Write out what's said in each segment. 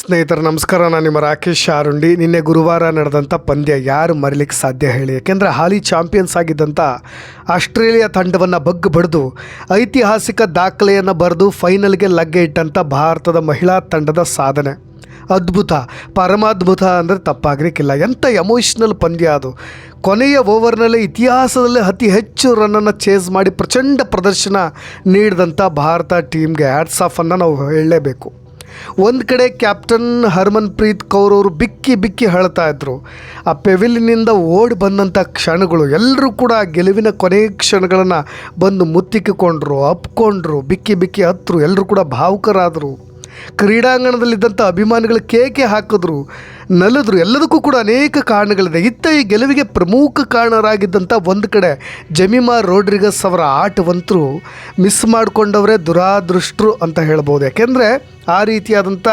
ಸ್ನೇಹಿತರು, ನಮಸ್ಕಾರ. ನಾನು ನಿಮ್ಮ ರಾಕೇಶ್ ಶಾರುಂಡಿ ನಿನ್ನೆ ಗುರುವಾರ ನಡೆದಂಥ ಪಂದ್ಯ ಯಾರು ಮರಿಲಿಕ್ಕೆ ಸಾಧ್ಯ ಹೇಳಿ? ಯಾಕೆಂದರೆ ಹಾಲಿ ಚಾಂಪಿಯನ್ಸ್ ಆಗಿದ್ದಂಥ ಆಸ್ಟ್ರೇಲಿಯಾ ತಂಡವನ್ನು ಬಗ್ಗು ಬಡಿದು, ಐತಿಹಾಸಿಕ ದಾಖಲೆಯನ್ನು ಬರೆದು ಫೈನಲ್ಗೆ ಲಗ್ಗೆ ಇಟ್ಟಂಥ ಭಾರತದ ಮಹಿಳಾ ತಂಡದ ಸಾಧನೆ. ಅದ್ಭುತ, ಪರಮಾದ್ಭುತ ಅಂದರೆ ತಪ್ಪಾಗಲಿಕ್ಕಿಲ್ಲ. ಎಂಥ ಎಮೋಷ್ನಲ್ ಪಂದ್ಯ ಅದು. ಕೊನೆಯ ಓವರ್ನಲ್ಲಿ ಇತಿಹಾಸದಲ್ಲೇ ಅತಿ ಹೆಚ್ಚು ರನ್ನನ್ನು ಚೇಸ್ ಮಾಡಿ ಪ್ರಚಂಡ ಪ್ರದರ್ಶನ ನೀಡಿದಂಥ ಭಾರತ ಟೀಮ್ಗೆ ಹ್ಯಾಟ್ಸ್ ಆಫನ್ನು ನಾವು ಹೇಳಲೇಬೇಕು. ಒಂದು ಕಡೆ ಕ್ಯಾಪ್ಟನ್ ಹರ್ಮನ್ಪ್ರೀತ್ ಕೌರ್ ಅವರು ಬಿಕ್ಕಿ ಬಿಕ್ಕಿ ಹೇಳ್ತಾ ಇದ್ರು. ಆ ಪೆವಿಲಿನಿಂದ ಓಡಿ ಬಂದಂಥ ಕ್ಷಣಗಳು ಎಲ್ಲರೂ ಕೂಡ ಗೆಲುವಿನ ಕೊನೆ ಕ್ಷಣಗಳನ್ನು ಬಂದು ಮುತ್ತಿಕ್ಕಿಕೊಂಡ್ರು ಅಪ್ಕೊಂಡ್ರು, ಬಿಕ್ಕಿ ಬಿಕ್ಕಿ ಹತ್ತರು ಎಲ್ಲರೂ ಕೂಡ ಭಾವುಕರಾದರು. ಕ್ರೀಡಾಂಗಣದಲ್ಲಿದ್ದಂಥ ಅಭಿಮಾನಿಗಳು ಕೇಕೆ ಹಾಕಿದ್ರು. ನಲಿದ್ರು ಎಲ್ಲದಕ್ಕೂ ಕೂಡ ಅನೇಕ ಕಾರಣಗಳಿದೆ. ಇತ್ತ ಈ ಗೆಲುವಿಗೆ ಪ್ರಮುಖ ಕಾರಣರಾಗಿದ್ದಂಥ ಒಂದು ಕಡೆ ಜಮೀಮಾ ರೋಡ್ರಿಗಸ್ ಅವರ ಆಟವಂತರು ಮಿಸ್ ಮಾಡಿಕೊಂಡವರೇ ದುರಾದೃಷ್ಟರು ಅಂತ ಹೇಳ್ಬೋದು. ಯಾಕೆಂದರೆ ಆ ರೀತಿಯಾದಂಥ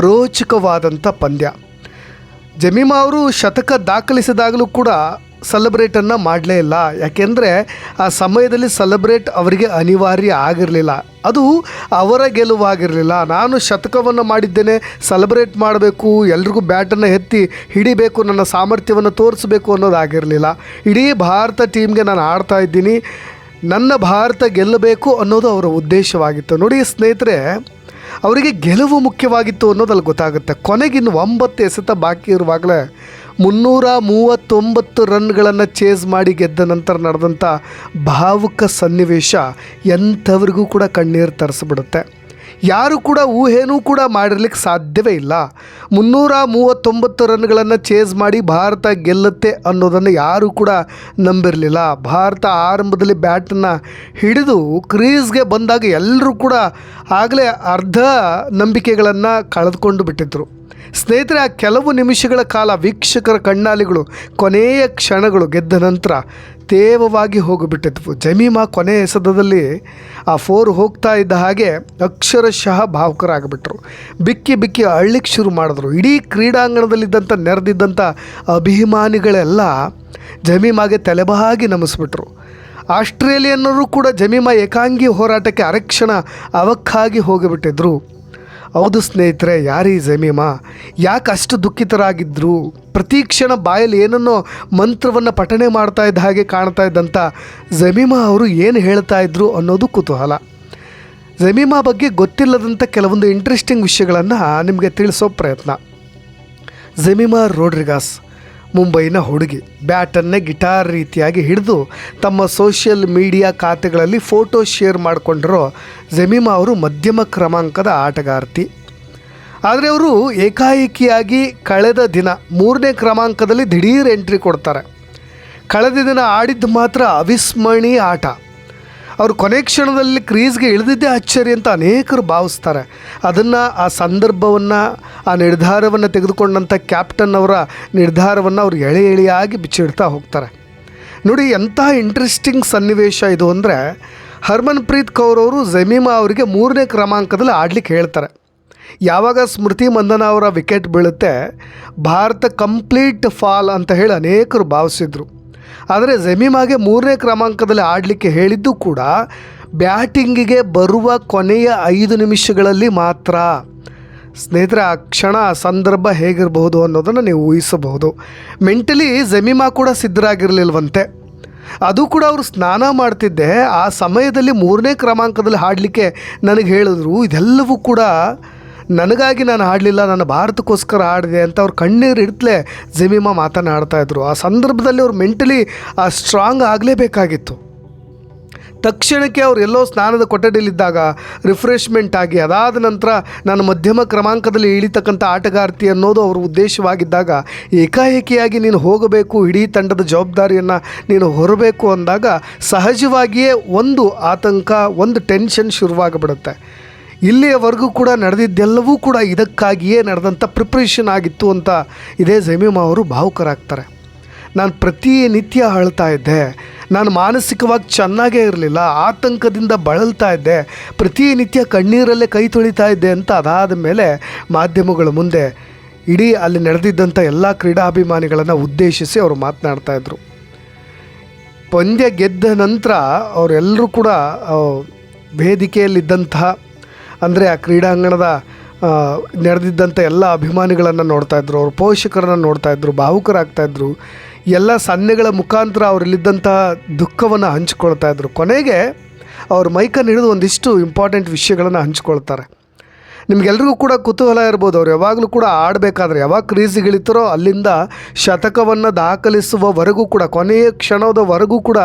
ರೋಚಕವಾದಂಥ ಪಂದ್ಯ. ಜಮೀಮಾ ಅವರು ಶತಕ ದಾಖಲಿಸಿದಾಗಲೂ ಕೂಡ ಸೆಲೆಬ್ರೇಟನ್ನು ಮಾಡಲೇ ಇಲ್ಲ. ಯಾಕೆಂದರೆ ಆ ಸಮಯದಲ್ಲಿ ಸೆಲೆಬ್ರೇಟ್ ಅವರಿಗೆ ಅನಿವಾರ್ಯ ಆಗಿರಲಿಲ್ಲ. ಅದು ಅವರ ಗೆಲುವಾಗಿರಲಿಲ್ಲ. ನಾನು ಶತಕವನ್ನು ಮಾಡಿದ್ದೇನೆ ಸೆಲೆಬ್ರೇಟ್ ಮಾಡಬೇಕು, ಎಲ್ರಿಗೂ ಬ್ಯಾಟನ್ನು ಎತ್ತಿ ಹಿಡಿಬೇಕು, ನನ್ನ ಸಾಮರ್ಥ್ಯವನ್ನು ತೋರಿಸಬೇಕು ಅನ್ನೋದಾಗಿರಲಿಲ್ಲ ಇಡೀ ಭಾರತ ಟೀಮ್ಗೆ ನಾನು ಆಡ್ತಾ ಇದ್ದೀನಿ. ನನ್ನ ಭಾರತ ಗೆಲ್ಲಬೇಕು ಅನ್ನೋದು ಅವರ ಉದ್ದೇಶವಾಗಿತ್ತು. ನೋಡಿ ಸ್ನೇಹಿತರೆ, ಅವರಿಗೆ ಗೆಲುವು ಮುಖ್ಯವಾಗಿತ್ತು ಅನ್ನೋದಲ್ಲಿ ಗೊತ್ತಾಗುತ್ತೆ. ಕೊನೆಗಿನ್ನು ಒಂಬತ್ತು ಎಸೆತ ಬಾಕಿ ಇರುವಾಗಲೇ ಮುನ್ನೂರ ಮೂವತ್ತೊಂಬತ್ತು ರನ್ಗಳನ್ನು ಚೇಸ್ ಮಾಡಿ ಗೆದ್ದ ನಂತರ ನಡೆದಂಥ ಭಾವುಕ ಸನ್ನಿವೇಶ ಎಂಥವ್ರಿಗೂ ಕೂಡ ಕಣ್ಣೀರು ತರಿಸ್ಬಿಡುತ್ತೆ. ಯಾರು ಕೂಡ ಊಹೆನೂ ಕೂಡ ಮಾಡಿರ್ಲಿಕ್ಕೆ ಸಾಧ್ಯವೇ ಇಲ್ಲ. ಮುನ್ನೂರ ಮೂವತ್ತೊಂಬತ್ತು ರನ್ಗಳನ್ನು ಚೇಸ್ ಮಾಡಿ ಭಾರತ ಗೆಲ್ಲುತ್ತೆ ಅನ್ನೋದನ್ನು ಯಾರೂ ಕೂಡ ನಂಬಿರಲಿಲ್ಲ. ಭಾರತ ಆರಂಭದಲ್ಲಿ ಬ್ಯಾಟನ್ನು ಹಿಡಿದು ಕ್ರೀಸ್ಗೆ ಬಂದಾಗ ಎಲ್ಲರೂ ಕೂಡ ಆಗಲೇ ಅರ್ಧ ನಂಬಿಕೆಗಳನ್ನು ಕಳೆದುಕೊಂಡು ಬಿಟ್ಟಿದ್ರು. ಸ್ನೇಹಿತರೆ, ಆ ಕೆಲವು ನಿಮಿಷಗಳ ಕಾಲ ವೀಕ್ಷಕರ ಕಣ್ಣಾಲಿಗಳು ಕೊನೆಯ ಕ್ಷಣಗಳು ಗೆದ್ದ ನಂತರ ತೇವವಾಗಿ ಹೋಗಿಬಿಟ್ಟಿದ್ವು. ಜಮೀಮಾ ಕೊನೆ ಎಸೆತದಲ್ಲಿ ಆ ಫೋರ್ ಹೋಗ್ತಾ ಇದ್ದ ಹಾಗೆ ಅಕ್ಷರಶಃ ಭಾವುಕರಾಗಿಬಿಟ್ರು. ಬಿಕ್ಕಿ ಬಿಕ್ಕಿ ಅಳ್ಳಿಕ್ಕೆ ಶುರು ಮಾಡಿದ್ರು. ಇಡೀ ಕ್ರೀಡಾಂಗಣದಲ್ಲಿದ್ದಂಥ, ನೆರೆದಿದ್ದಂಥ ಅಭಿಮಾನಿಗಳೆಲ್ಲ ಜಮೀಮಾಗೆ ತಲೆಬಾಗಿ ನಮಿಸ್ಬಿಟ್ರು. ಆಸ್ಟ್ರೇಲಿಯನ್ನರು ಕೂಡ ಜಮೀಮಾ ಏಕಾಂಗಿ ಹೋರಾಟಕ್ಕೆ ಅರಕ್ಷಣ ಅವಕ್ಕಾಗಿ ಹೋಗಿಬಿಟ್ಟಿದ್ರು. ಹೌದು ಸ್ನೇಹಿತರೆ, ಯಾರೀ ಜಮೀಮಾ? ಯಾಕೆ ಅಷ್ಟು ದುಃಖಿತರಾಗಿದ್ದರು ಪ್ರತಿ ಕ್ಷಣ ಬಾಯಲ್ಲಿ ಏನನ್ನೋ ಮಂತ್ರವನ್ನು ಪಠಣೆ ಮಾಡ್ತಾ ಇದ್ದ ಹಾಗೆ ಕಾಣ್ತಾ ಇದ್ದಂಥ ಜಮೀಮಾ ಅವರು ಏನು ಹೇಳ್ತಾ ಇದ್ರು ಅನ್ನೋದು ಕುತೂಹಲ. ಜಮೀಮಾ ಬಗ್ಗೆ ಗೊತ್ತಿಲ್ಲದಂಥ ಕೆಲವೊಂದು ಇಂಟ್ರೆಸ್ಟಿಂಗ್ ವಿಷಯಗಳನ್ನು ನಿಮಗೆ ತಿಳಿಸೋ ಪ್ರಯತ್ನ. ಜಮೀಮಾ ರೋಡ್ರಿಗಾಸ್ ಮುಂಬೈನ ಹುಡುಗಿ. ಬ್ಯಾಟನ್ನೇ ಗಿಟಾರ್ ರೀತಿಯಾಗಿ ಹಿಡಿದು ತಮ್ಮ ಸೋಷಿಯಲ್ ಮೀಡಿಯಾ ಖಾತೆಗಳಲ್ಲಿ ಫೋಟೋ ಶೇರ್ ಮಾಡಿಕೊಂಡಿರೋ ಜಮೀಮಾ ಅವರು ಮಧ್ಯಮ ಕ್ರಮಾಂಕದ ಆಟಗಾರ್ತಿ. ಆದರೆ ಅವರು ಏಕಾಏಕಿಯಾಗಿ ಕಳೆದ ದಿನ ಮೂರನೇ ಕ್ರಮಾಂಕದಲ್ಲಿ ದಿಢೀರ್ ಎಂಟ್ರಿ ಕೊಡ್ತಾರೆ. ಕಳೆದ ದಿನ ಆಡಿದ್ದು ಮಾತ್ರ ಅವಿಸ್ಮರಣೀಯ ಆಟ. ಅವರು ಕೊನೆ ಕ್ಷಣದಲ್ಲಿ ಕ್ರೀಸ್ಗೆ ಇಳಿದಿದ್ದೇ ಅಚ್ಚರಿ ಅಂತ ಅನೇಕರು ಭಾವಿಸ್ತಾರೆ. ಅದನ್ನು ಆ ಸಂದರ್ಭವನ್ನು, ಆ ನಿರ್ಧಾರವನ್ನು ತೆಗೆದುಕೊಂಡಂಥ ಕ್ಯಾಪ್ಟನ್ ಅವರ ನಿರ್ಧಾರವನ್ನು ಅವರು ಎಳೆ ಎಳೆಯಾಗಿ ಬಿಚ್ಚಿಡ್ತಾ ಹೋಗ್ತಾರೆ. ನೋಡಿ ಎಂಥ ಇಂಟ್ರೆಸ್ಟಿಂಗ್ ಸನ್ನಿವೇಶ ಇದು ಅಂದರೆ, ಹರ್ಮನ್ಪ್ರೀತ್ ಕೌರ್ ಅವರು ಜಮೀಮಾ ಅವರಿಗೆ ಮೂರನೇ ಕ್ರಮಾಂಕದಲ್ಲಿ ಆಡಲಿಕ್ಕೆ ಹೇಳ್ತಾರೆ. ಯಾವಾಗ ಸ್ಮೃತಿ ಮಂದನ ಅವರ ವಿಕೆಟ್ ಬೀಳುತ್ತೆ, ಭಾರತ ಕಂಪ್ಲೀಟ್ ಫಾಲ್ ಅಂತ ಹೇಳಿ ಅನೇಕರು ಭಾವಿಸಿದ್ರು. ಆದರೆ ಜಮೀಮಾಗೆ ಮೂರನೇ ಕ್ರಮಾಂಕದಲ್ಲಿ ಆಡಲಿಕ್ಕೆ ಹೇಳಿದ್ದು ಕೂಡ ಬ್ಯಾಟಿಂಗಿಗೆ ಬರುವ ಕೊನೆಯ ಐದು ನಿಮಿಷಗಳಲ್ಲಿ ಮಾತ್ರ. ಸ್ನೇಹಿತರೆ, ಆ ಕ್ಷಣ ಸಂದರ್ಭ ಹೇಗಿರಬಹುದು ಅನ್ನೋದನ್ನು ನೀವು ಊಹಿಸಬಹುದು. ಮೆಂಟಲಿ ಜಮೀಮಾ ಕೂಡ ಸಿದ್ಧರಾಗಿರಲಿಲ್ವಂತೆ. ಅದು ಕೂಡ ಅವರು ಸ್ನಾನ ಮಾಡ್ತಿದ್ದೆ, ಆ ಸಮಯದಲ್ಲಿ ಮೂರನೇ ಕ್ರಮಾಂಕದಲ್ಲಿ ಹಾಡಲಿಕ್ಕೆ ನನಗೆ ಹೇಳಿದ್ರು. ಇದೆಲ್ಲವೂ ಕೂಡ ನನಗಾಗಿ ನಾನು ಹಾಡಲಿಲ್ಲ ನನ್ನ ಭಾರತಕ್ಕೋಸ್ಕರ ಹಾಡಿದೆ ಅಂತ ಅವ್ರು ಕಣ್ಣೀರು ಇಡ್ತಲೇ ಜಮೀಮಾ ಮಾತನಾಡ್ತಾ ಇದ್ರು. ಆ ಸಂದರ್ಭದಲ್ಲಿ ಅವ್ರು ಮೆಂಟಲಿ ಆ ಸ್ಟ್ರಾಂಗ್ ಆಗಲೇಬೇಕಾಗಿತ್ತು. ತಕ್ಷಣಕ್ಕೆ ಅವ್ರು ಎಲ್ಲೋ ಸ್ನಾನದ ಕೊಠಡಿಯಲ್ಲಿದ್ದಾಗ ರಿಫ್ರೆಶ್ಮೆಂಟ್ ಆಗಿ, ಅದಾದ ನಂತರ ನಾನು ಮಧ್ಯಮ ಕ್ರಮಾಂಕದಲ್ಲಿ ಇಳಿತಕ್ಕಂಥ ಆಟಗಾರ್ತಿ ಅನ್ನೋದು ಅವ್ರ ಉದ್ದೇಶವಾಗಿದ್ದಾಗ, ಏಕಾಏಕಿಯಾಗಿ ನೀನು ಹೋಗಬೇಕು, ಇಡೀ ತಂಡದ ಜವಾಬ್ದಾರಿಯನ್ನು ನೀನು ಹೊರಬೇಕು ಅಂದಾಗ ಸಹಜವಾಗಿಯೇ ಒಂದು ಆತಂಕ, ಒಂದು ಟೆನ್ಷನ್ ಶುರುವಾಗಿಬಿಡುತ್ತೆ. ಇಲ್ಲಿಯವರೆಗೂ ಕೂಡ ನಡೆದಿದ್ದೆಲ್ಲವೂ ಕೂಡ ಇದಕ್ಕಾಗಿಯೇ ನಡೆದಂಥ ಪ್ರಿಪ್ರೇಷನ್ ಆಗಿತ್ತು ಅಂತ ಇದೇ ಜಮೀಮಾ ಅವರು ಭಾವುಕರಾಗ್ತಾರೆ. ನಾನು ಪ್ರತಿನಿತ್ಯ ಅಳ್ತಾ ಇದ್ದೆ. ನಾನು ಮಾನಸಿಕವಾಗಿ ಚೆನ್ನಾಗೇ ಇರಲಿಲ್ಲ, ಆತಂಕದಿಂದ ಬಳಲ್ತಾ ಇದ್ದೆ. ಪ್ರತಿನಿತ್ಯ ಕಣ್ಣೀರಲ್ಲೇ ಕೈ ತೊಳಿತಾ ಇದ್ದೆ ಅಂತ ಅದಾದ ಮೇಲೆ ಮಾಧ್ಯಮಗಳ ಮುಂದೆ ಇಡೀ ಅಲ್ಲಿ ನಡೆದಿದ್ದಂಥ ಎಲ್ಲ ಕ್ರೀಡಾಭಿಮಾನಿಗಳನ್ನು ಉದ್ದೇಶಿಸಿ ಅವರು ಮಾತನಾಡ್ತಾ ಇದ್ರು. ಪಂದ್ಯ ಗೆದ್ದ ನಂತರ ಅವರೆಲ್ಲರೂ ಕೂಡ ವೇದಿಕೆಯಲ್ಲಿದ್ದಂತಹ ಅಂದರೆ ಆ ಕ್ರೀಡಾಂಗಣದ ನಡೆದಿದ್ದಂಥ ಎಲ್ಲ ಅಭಿಮಾನಿಗಳನ್ನು ನೋಡ್ತಾ ಇದ್ರು, ಅವ್ರ ಪೋಷಕರನ್ನು ನೋಡ್ತಾ ಇದ್ರು, ಭಾವುಕರಾಗ್ತಾ ಇದ್ರು, ಎಲ್ಲ ಸನ್ನೆಗಳ ಮುಖಾಂತರ ಅವರಲ್ಲಿದ್ದಂತಹ ದುಃಖವನ್ನು ಹಂಚ್ಕೊಳ್ತಾ ಇದ್ರು. ಕೊನೆಗೆ ಅವ್ರ ಮೈಕನ್ನು ಹಿಡಿದು ಒಂದಿಷ್ಟು ಇಂಪಾರ್ಟೆಂಟ್ ವಿಷಯಗಳನ್ನು ಹಂಚ್ಕೊಳ್ತಾರೆ. ನಿಮಗೆಲ್ರಿಗೂ ಕೂಡ ಕುತೂಹಲ ಇರ್ಬೋದು, ಅವ್ರು ಯಾವಾಗಲೂ ಕೂಡ ಆಡಬೇಕಾದ್ರೆ, ಯಾವಾಗ ಕ್ರೀಸಿಗಿಳಿತಾರೋ ಅಲ್ಲಿಂದ ಶತಕವನ್ನು ದಾಖಲಿಸುವವರೆಗೂ ಕೂಡ, ಕೊನೆಯ ಕ್ಷಣದವರೆಗೂ ಕೂಡ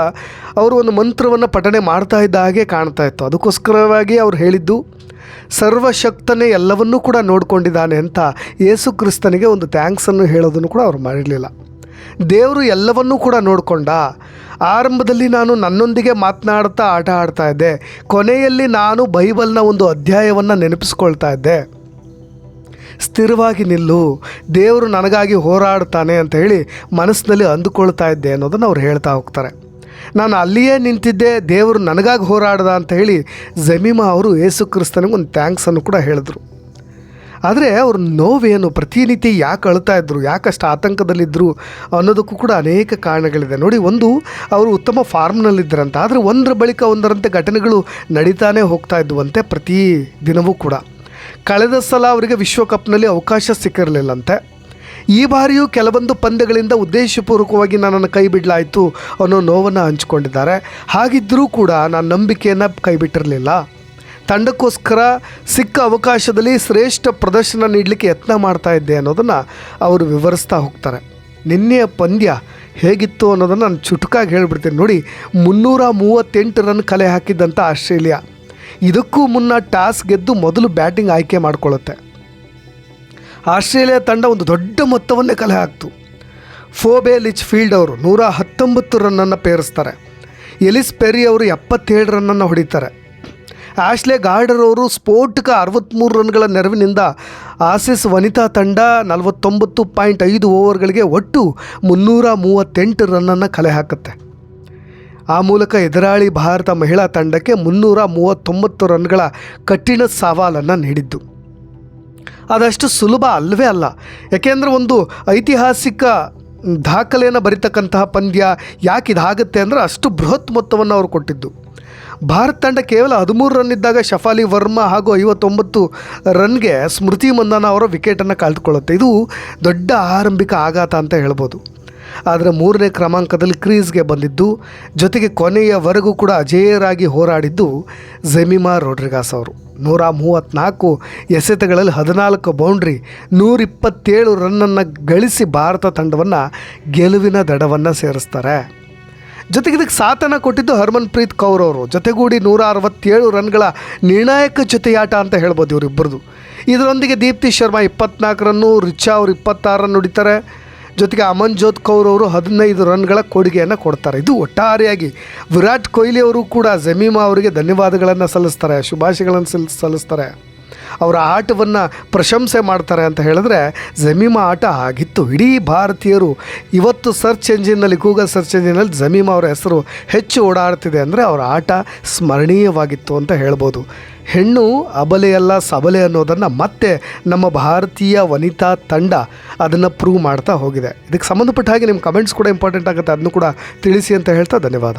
ಅವರು ಒಂದು ಮಂತ್ರವನ್ನು ಪಠಣೆ ಮಾಡ್ತಾ ಇದ್ದ ಹಾಗೆ ಕಾಣ್ತಾ ಇತ್ತು. ಅದಕ್ಕೋಸ್ಕರವಾಗಿ ಅವ್ರು ಹೇಳಿದ್ದು ಸರ್ವಶಕ್ತನೇ ಎಲ್ಲವನ್ನೂ ಕೂಡ ನೋಡಿಕೊಂಡಿದ್ದಾನೆ ಅಂತ ಯೇಸು ಕ್ರಿಸ್ತನಿಗೆ ಒಂದು ಥ್ಯಾಂಕ್ಸನ್ನು ಹೇಳೋದನ್ನು ಕೂಡ ಅವ್ರು ಮಾಡಿರಲಿಲ್ಲ. ದೇವರು ಎಲ್ಲವನ್ನೂ ಕೂಡ ನೋಡಿಕೊಂಡ, ಆರಂಭದಲ್ಲಿ ನಾನು ನನ್ನೊಂದಿಗೆ ಮಾತನಾಡ್ತಾ ಆಟ ಆಡ್ತಾ ಇದ್ದೆ, ಕೊನೆಯಲ್ಲಿ ನಾನು ಬೈಬಲ್ನ ಒಂದು ಅಧ್ಯಾಯವನ್ನು ನೆನಪಿಸ್ಕೊಳ್ತಾ ಇದ್ದೆ. ಸ್ಥಿರವಾಗಿ ನಿಲ್ಲು, ದೇವರು ನನಗಾಗಿ ಹೋರಾಡ್ತಾನೆ ಅಂತ ಹೇಳಿ ಮನಸ್ಸಿನಲ್ಲಿ ಅಂದುಕೊಳ್ತಾ ಇದ್ದೆ ಅನ್ನೋದನ್ನು ಅವ್ರು ಹೇಳ್ತಾ ಹೋಗ್ತಾರೆ. ನಾನು ಅಲ್ಲಿಯೇ ನಿಂತಿದ್ದೆ, ದೇವರು ನನಗಾಗಿ ಹೋರಾಡ್ದ ಅಂತ ಹೇಳಿ ಜಮೀಮಾ ಅವರು ಯೇಸು ಕ್ರಿಸ್ತನಿಗೆ ಒಂದು ಥ್ಯಾಂಕ್ಸನ್ನು ಕೂಡ ಹೇಳಿದ್ರು. ಆದರೆ ಅವ್ರ ನೋವೇನು, ಪ್ರತಿನಿತ್ಯ ಯಾಕೆ ಅಳ್ತಾ ಇದ್ರು, ಯಾಕಷ್ಟು ಆತಂಕದಲ್ಲಿದ್ದರು ಅನ್ನೋದಕ್ಕೂ ಕೂಡ ಅನೇಕ ಕಾರಣಗಳಿದೆ. ನೋಡಿ, ಒಂದು, ಅವರು ಉತ್ತಮ ಫಾರ್ಮ್ನಲ್ಲಿದ್ದರಂತ, ಆದರೆ ಒಂದರ ಬಳಿಕ ಒಂದರಂತೆ ಘಟನೆಗಳು ನಡೀತಾನೆ ಹೋಗ್ತಾ ಇದ್ದುವಂತೆ ಪ್ರತಿ ದಿನವೂ ಕೂಡ. ಕಳೆದ ಸಲ ಅವರಿಗೆ ವಿಶ್ವಕಪ್ನಲ್ಲಿ ಅವಕಾಶ ಸಿಕ್ಕಿರಲಿಲ್ಲಂತೆ. ಈ ಬಾರಿಯೂ ಕೆಲವೊಂದು ಪಂದ್ಯಗಳಿಂದ ಉದ್ದೇಶಪೂರ್ವಕವಾಗಿ ನನ್ನನ್ನು ಕೈ ಬಿಡಲಾಯಿತು ಅನ್ನೋ ನೋವನ್ನು ಹಂಚಿಕೊಂಡಿದ್ದಾರೆ. ಹಾಗಿದ್ದರೂ ಕೂಡ ನಾನು ನಂಬಿಕೆಯನ್ನು ಕೈಬಿಟ್ಟಿರಲಿಲ್ಲ. ತಂಡಕ್ಕೋಸ್ಕರ ಸಿಕ್ಕ ಅವಕಾಶದಲ್ಲಿ ಶ್ರೇಷ್ಠ ಪ್ರದರ್ಶನ ನೀಡಲಿಕ್ಕೆ ಯತ್ನ ಮಾಡ್ತಾ ಇದ್ದೆ ಅನ್ನೋದನ್ನು ಅವರು ವಿವರಿಸ್ತಾ ಹೋಗ್ತಾರೆ. ನಿನ್ನೆಯ ಪಂದ್ಯ ಹೇಗಿತ್ತು ಅನ್ನೋದನ್ನು ನಾನು ಚುಟುಕಾಗಿ ಹೇಳಿಬಿಡ್ತೀನಿ ನೋಡಿ. ಮುನ್ನೂರ ಮೂವತ್ತೆಂಟು ರನ್ ಕಲೆ ಹಾಕಿದ್ದಂಥ ಆಸ್ಟ್ರೇಲಿಯಾ. ಇದಕ್ಕೂ ಮುನ್ನ ಟಾಸ್ ಗೆದ್ದು ಮೊದಲು ಬ್ಯಾಟಿಂಗ್ ಆಯ್ಕೆ ಮಾಡಿಕೊಳ್ಳುತ್ತೆ. ಆಸ್ಟ್ರೇಲಿಯಾ ತಂಡ ಒಂದು ದೊಡ್ಡ ಮೊತ್ತವನ್ನೇ ಕಲೆ ಹಾಕ್ತು. ಫೋಬೆ ಲಿಚ್ ಫೀಲ್ಡ್ ಅವರು ನೂರ ಹತ್ತೊಂಬತ್ತು ರನ್ನನ್ನು ಪೇರಿಸ್ತಾರೆ. ಎಲಿಸ್ ಪೆರಿ ಅವರು ಎಪ್ಪತ್ತೇಳು ರನ್ನನ್ನು ಹೊಡಿತಾರೆ. ಆಶ್ಲೆ ಗಾರ್ಡರ್ ಅವರು ಸ್ಫೋಟಕ ಅರವತ್ತ್ಮೂರು ರನ್ಗಳ ನೆರವಿನಿಂದ ಆಸಿಸ್ ವನಿತಾ ತಂಡ ನಲವತ್ತೊಂಬತ್ತು ಪಾಯಿಂಟ್ ಐದು ಓವರ್ಗಳಿಗೆ ಒಟ್ಟು ಮುನ್ನೂರ ಮೂವತ್ತೆಂಟು ರನ್ನನ್ನು ಕಲೆ ಹಾಕುತ್ತೆ. ಆ ಮೂಲಕ ಎದುರಾಳಿ ಭಾರತ ಮಹಿಳಾ ತಂಡಕ್ಕೆ ಮುನ್ನೂರ ಮೂವತ್ತೊಂಬತ್ತು ರನ್ಗಳ ಕಠಿಣ ಸವಾಲನ್ನು ನೀಡಿದ್ದು. ಅದಷ್ಟು ಸುಲಭ ಅಲ್ಲವೇ ಅಲ್ಲ. ಯಾಕೆಂದರೆ ಒಂದು ಐತಿಹಾಸಿಕ ದಾಖಲೆಯನ್ನು ಬರಿತಕ್ಕಂತಹ ಪಂದ್ಯ ಯಾಕೆ ಇದಾಗುತ್ತೆ ಅಂದರೆ ಅಷ್ಟು ಬೃಹತ್ ಮೊತ್ತವನ್ನು ಅವರು ಕೊಟ್ಟಿದ್ದು. ಭಾರತ ತಂಡ ಕೇವಲ ಹದಿಮೂರು ರನ್ ಇದ್ದಾಗ ಶಫಾಲಿ ವರ್ಮಾ ಹಾಗೂ ಐವತ್ತೊಂಬತ್ತು ರನ್ಗೆ ಸ್ಮೃತಿ ಮಂದನ ಅವರ ವಿಕೆಟನ್ನು ಕಳೆದುಕೊಳ್ಳುತ್ತೆ ಇದು ದೊಡ್ಡ ಆರಂಭಿಕ ಆಘಾತ ಅಂತ ಹೇಳ್ಬೋದು. ಆದರೆ ಮೂರನೇ ಕ್ರಮಾಂಕದಲ್ಲಿ ಕ್ರೀಸ್ಗೆ ಬಂದಿದ್ದು, ಜೊತೆಗೆ ಕೊನೆಯವರೆಗೂ ಕೂಡ ಅಜೇಯರಾಗಿ ಹೋರಾಡಿದ್ದು ಜೆಮಿಮಾ ರೋಡ್ರಿಗಾಸ್ ಅವರು. ನೂರ ಮೂವತ್ತ್ನಾಲ್ಕು ಎಸೆತಗಳಲ್ಲಿ ಹದಿನಾಲ್ಕು ಬೌಂಡ್ರಿ, ನೂರಿಪ್ಪತ್ತೇಳು ರನ್ನನ್ನು ಗಳಿಸಿ ಭಾರತ ತಂಡವನ್ನು ಗೆಲುವಿನ ದಡವನ್ನು ಸೇರಿಸ್ತಾರೆ. ಜೊತೆಗೆ ಇದಕ್ಕೆ ಸಾಥನ ಕೊಟ್ಟಿದ್ದು ಹರ್ಮನ್ ಪ್ರೀತ್ ಕೌರ್ ಅವರು. ಜೊತೆಗೂಡಿ ನೂರ ಅರವತ್ತೇಳು ರನ್ಗಳ ನಿರ್ಣಾಯಕ ಜೊತೆಯಾಟ ಅಂತ ಹೇಳ್ಬೋದು ಇವರಿಬ್ಬರದು ಇದರೊಂದಿಗೆ ದೀಪ್ತಿ ಶರ್ಮಾ ಇಪ್ಪತ್ನಾಲ್ಕು ರನ್ನು, ರಿಚಾ ಅವರು ಇಪ್ಪತ್ತಾರು ರನ್ ಹೊಡಿತಾರೆ. ಜೊತೆಗೆ ಅಮನ್ಜೋತ್ ಕೌರ್ ಅವರು ಹದಿನೈದು ರನ್ಗಳ ಕೊಡುಗೆಯನ್ನು ಕೊಡ್ತಾರೆ. ಇದು ಒಟ್ಟಾರೆಯಾಗಿ ವಿರಾಟ್ ಕೊಹ್ಲಿ ಅವರು ಕೂಡ ಜಮೀಮಾ ಅವರಿಗೆ ಧನ್ಯವಾದಗಳನ್ನು ಸಲ್ಲಿಸ್ತಾರೆ, ಶುಭಾಶಯಗಳನ್ನು ಸಲ್, ಸಲ್ಲಿಸ್ತಾರೆ. ಅವರ ಆಟವನ್ನು ಪ್ರಶಂಸೆ ಮಾಡ್ತಾರೆ ಅಂತ ಹೇಳಿದ್ರೆ, ಜಮೀಮಾ ಆಟ ಆಗಿತ್ತು. ಇಡೀ ಭಾರತೀಯರು ಇವತ್ತು ಸರ್ಚ್ ಎಂಜಿನ್ನಲ್ಲಿ, ಗೂಗಲ್ ಸರ್ಚ್ ಎಂಜಿನಲ್ಲಿ ಜಮೀಮಾ ಅವರ ಹೆಸರು ಹೆಚ್ಚು ಓಡಾಡ್ತಿದೆ ಅಂದರೆ ಅವರ ಆಟ ಸ್ಮರಣೀಯವಾಗಿತ್ತು ಅಂತ ಹೇಳ್ಬೋದು. ಹೆಣ್ಣು ಅಬಲೆಯಲ್ಲ ಸಬಲೆ ಅನ್ನೋದನ್ನು ಮತ್ತೆ ನಮ್ಮ ಭಾರತೀಯ ವನಿತಾ ತಂಡ ಅದನ್ನು ಪ್ರೂವ್ ಮಾಡ್ತಾ ಹೋಗಿದೆ. ಇದಕ್ಕೆ ಸಂಬಂಧಪಟ್ಟ ಹಾಗೆ ನಿಮ್ಮ ಕಮೆಂಟ್ಸ್ ಕೂಡ ಇಂಪಾರ್ಟೆಂಟ್ ಆಗುತ್ತೆ. ಅದನ್ನು ಕೂಡ ತಿಳಿಸಿ ಅಂತ ಹೇಳ್ತಾ ಧನ್ಯವಾದ.